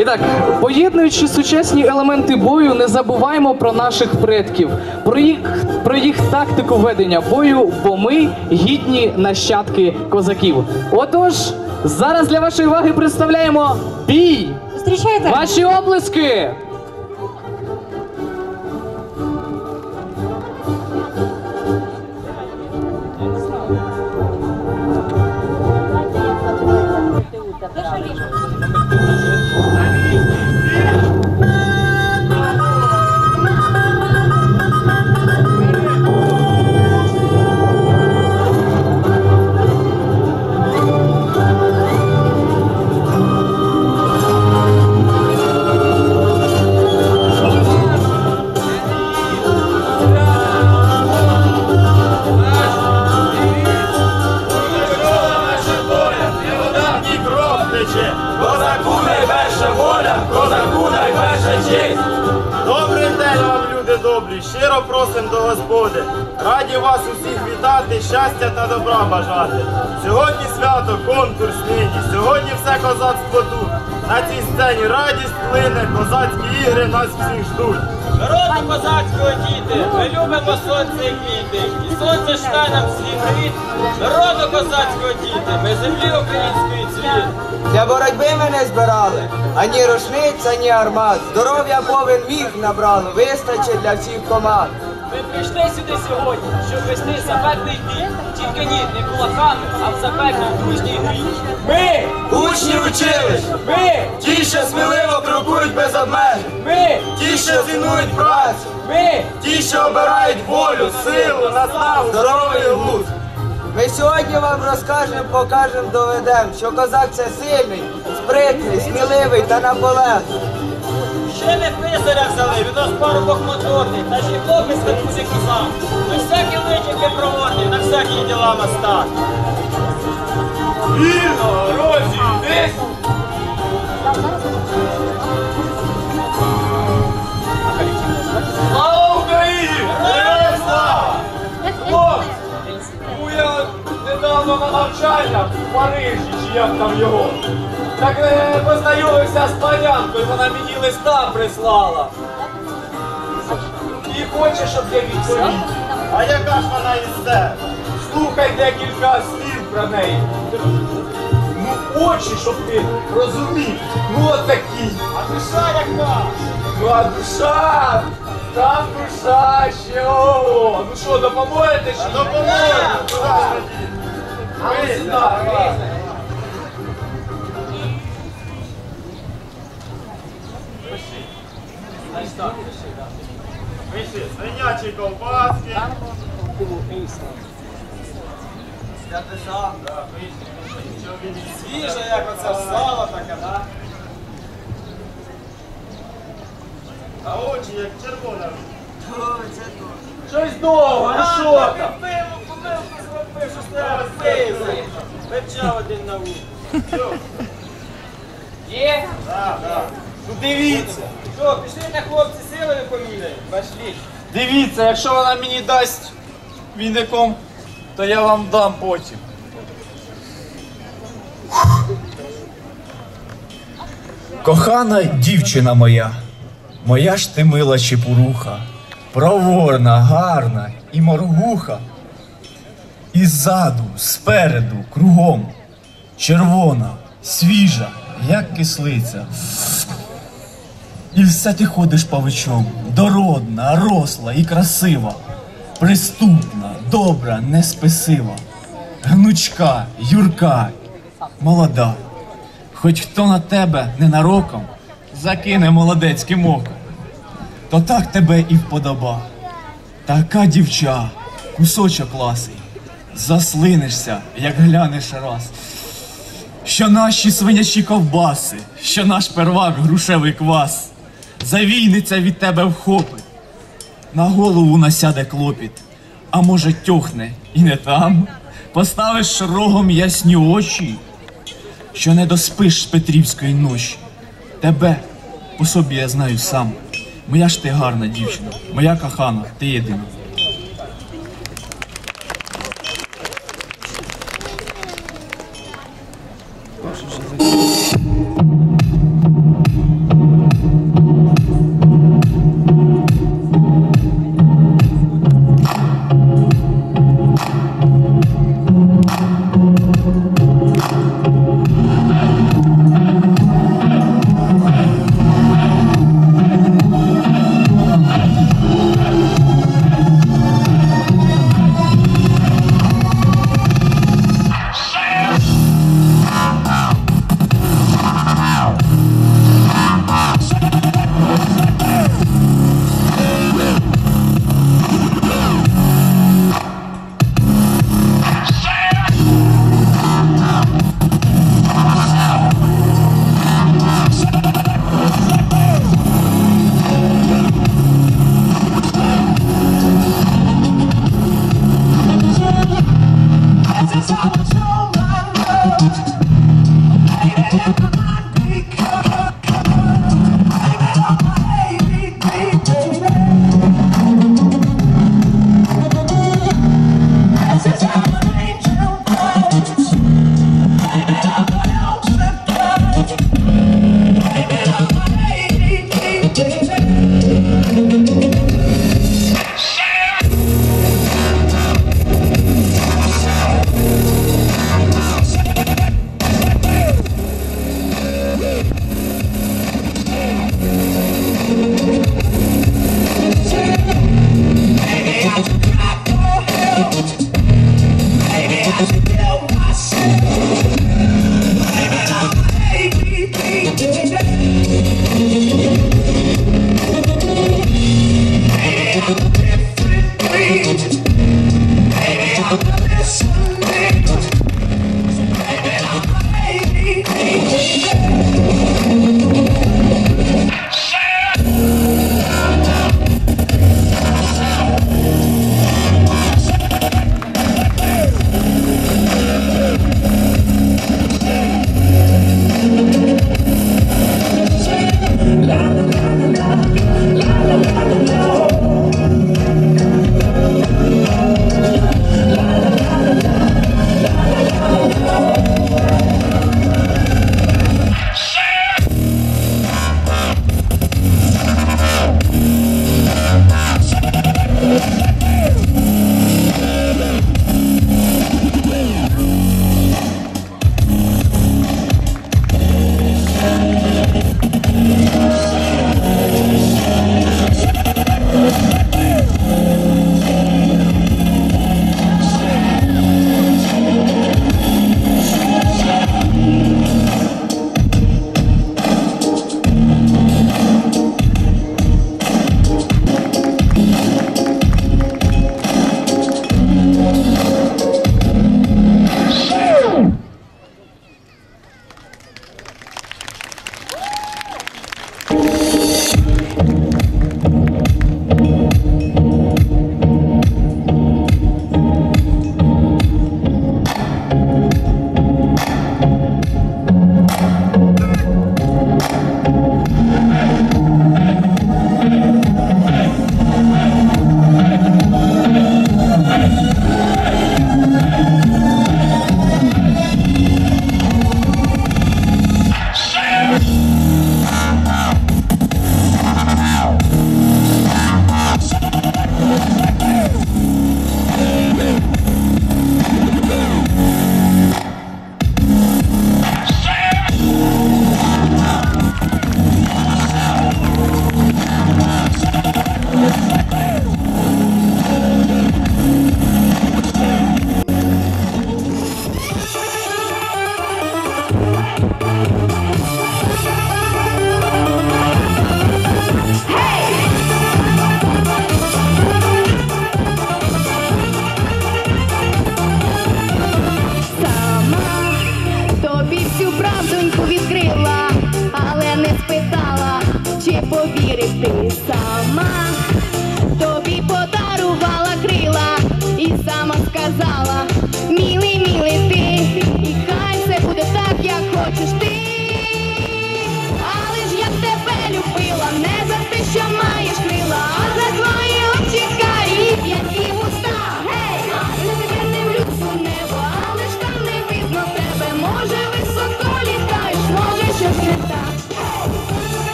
І так, поєднуючи сучасні елементи бою, не забуваємо про наших предків, про їх, про їх тактику ведення бою, бо ми гідні нащадки козаків. Отож, зараз для вашої уваги представляємо бій! Зустрічайте! Ваші оплески! Козаку щиро просим до Господи. Раді вас усіх вітати, щастя та добра бажати. Сьогодні свято, конкурс нині, сьогодні все козацтво тут. На цій сцені радість плине, козацькі ігри нас всіх ждуть. Народу козацького діти, ми любимо сонце і квіти, і сонце шле нам свій рід. Народу козацького діти, ми землі української цвіт. Для боротьби ми не збирали ані рушниць, ані армат. Здоров'я повен вік набрали, вистачить для всіх команд. Ми прийшли сюди сьогодні, щоб вести запеклий бій. Тільки ні, не кулаками, а в запеклій дружній грі. Ми, Учні училищ, ми, ті, що сміливо крокують без обмежень, ми, ті, що цінують працю, ми. ті, що обирають волю, силу, наснагу, здоровий глузд. Ми сьогодні вам розкажемо, покажемо, доведемо, що козак це сильний, спритний, сміливий та наполегливий. Ще не писаря взяли, від нас парубок моторний, та ще й хлопець на друзі козак. На всякі личики проводний, на всякі діла мастак. Вільно, розі, десь. Слава Україні! На навчання в Парижі, чи як там його. Так е, познайомився з панянкою, вона мені листа прислала. І хоче, щоб я відповів. А яка ж вона із себе? Слухай декілька слів про неї. Ну, очі, щоб ти розумів. Ну отакі. А душа яка? Ну а душа. Там душа ще ого. Ну що, допоможете чи? Допоможемо. А ви сюди. Пиши, свинячі ковбаски. Свіже, як оце сало таке, да? А очі як червона. Щось довго, ну що там? Пиво, помилку зробив, що треба пиво. Печав один на вулиці. Є? Так, так. Ну дивіться. Що, пішли на хлопці силами поміряємо? Пошли. Дивіться, якщо вона мені дасть віником, то я вам дам потім. Кохана дівчина моя, моя ж ти мила чепуруха, проворна, гарна і моргуха. І ззаду, спереду, кругом, червона, свіжа, як кислиця. І все ти ходиш павичом, дородна, росла і красива, приступна, добра, неспесива, гнучка, юрка, молода. Хоч хто на тебе ненароком закине молодецьким оком, то так тебе і вподоба. Така дівча, кусочок ласий, заслинешся, як глянеш раз. Що наші свинячі ковбаси, що наш первак грушевий квас, завійниця від тебе вхопить, на голову насяде клопіт, а може тьохне і не там, поставиш рогом ясні очі, що не доспиш з Петрівської ночі. Тебе по собі я знаю сам. Моя ж ти гарна дівчина, моя кохана, ти єдина.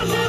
Тебе.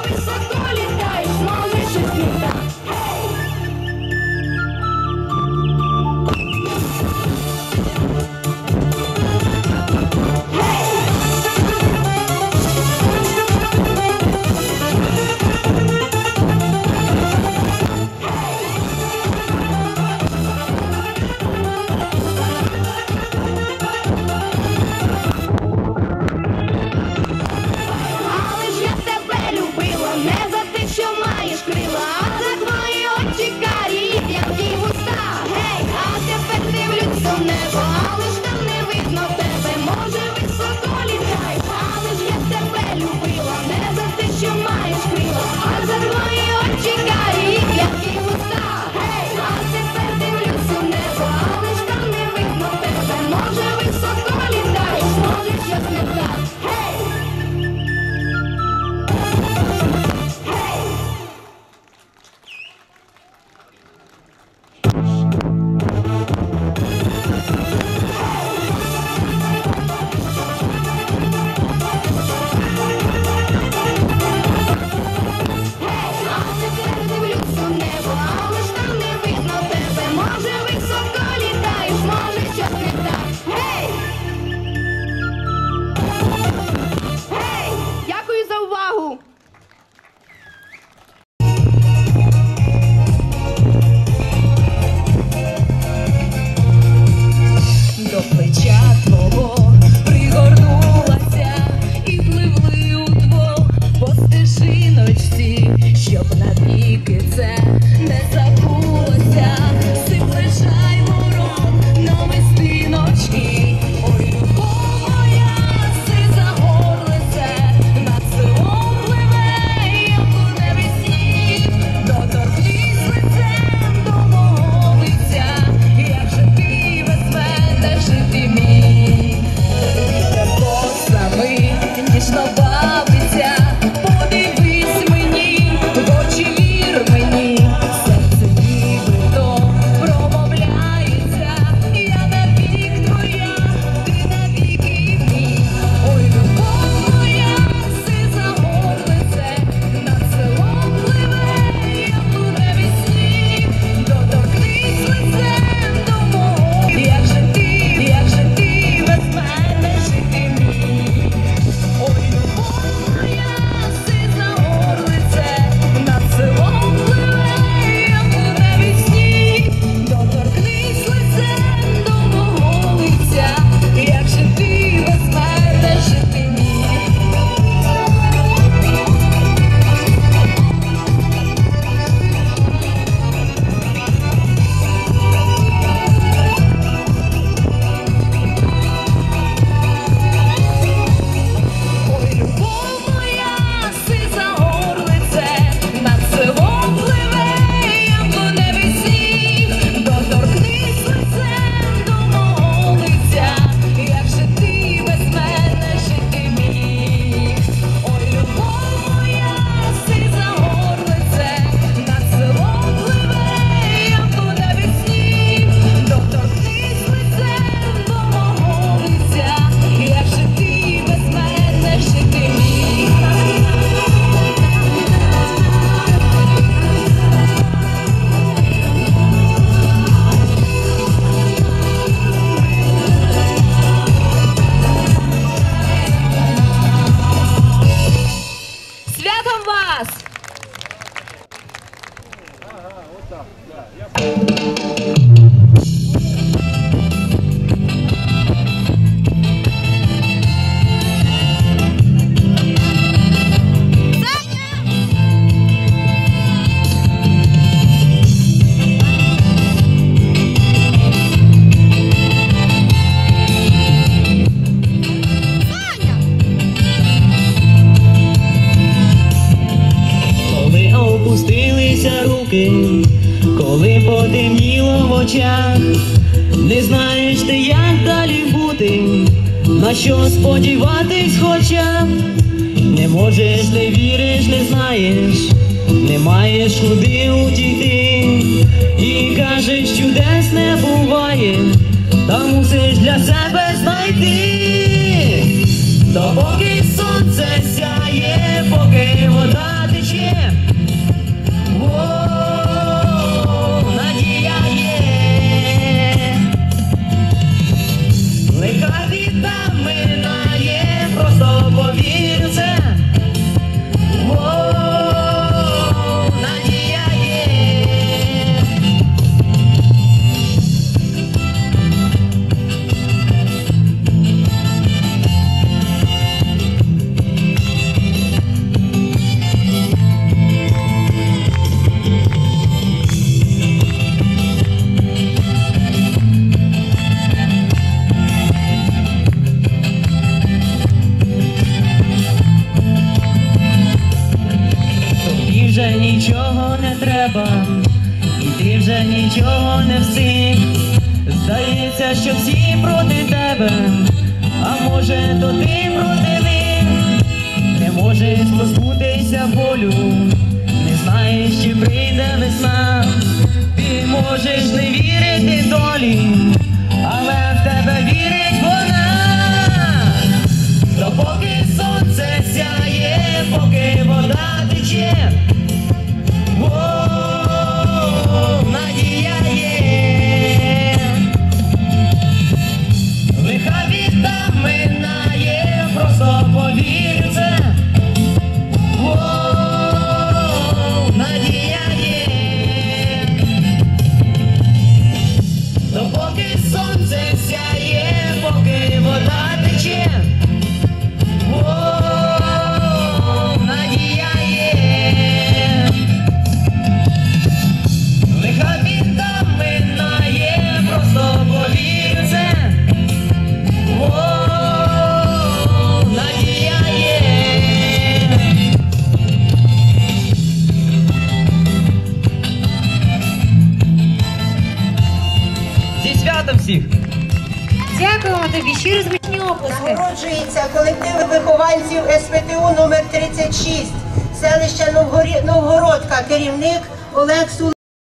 Ніжно бавиться, коли потемніло в очах, не знаєш ти, як далі бути, на що сподіватись хоча. Не можеш, не віриш, не знаєш, не маєш куди утікти, і кажеш, чудес не буває, та мусиш для себе знайти. Допоки сонце сяє, поки треба, і ти вже нічого не встиг. Здається, що всі проти тебе, а може, то ти проти них. Не можеш позбутися болю, не знаєш, чи прийде весна. Ти можеш не вірити долі, 36 селище Новгородка, керівник Олег Сулик.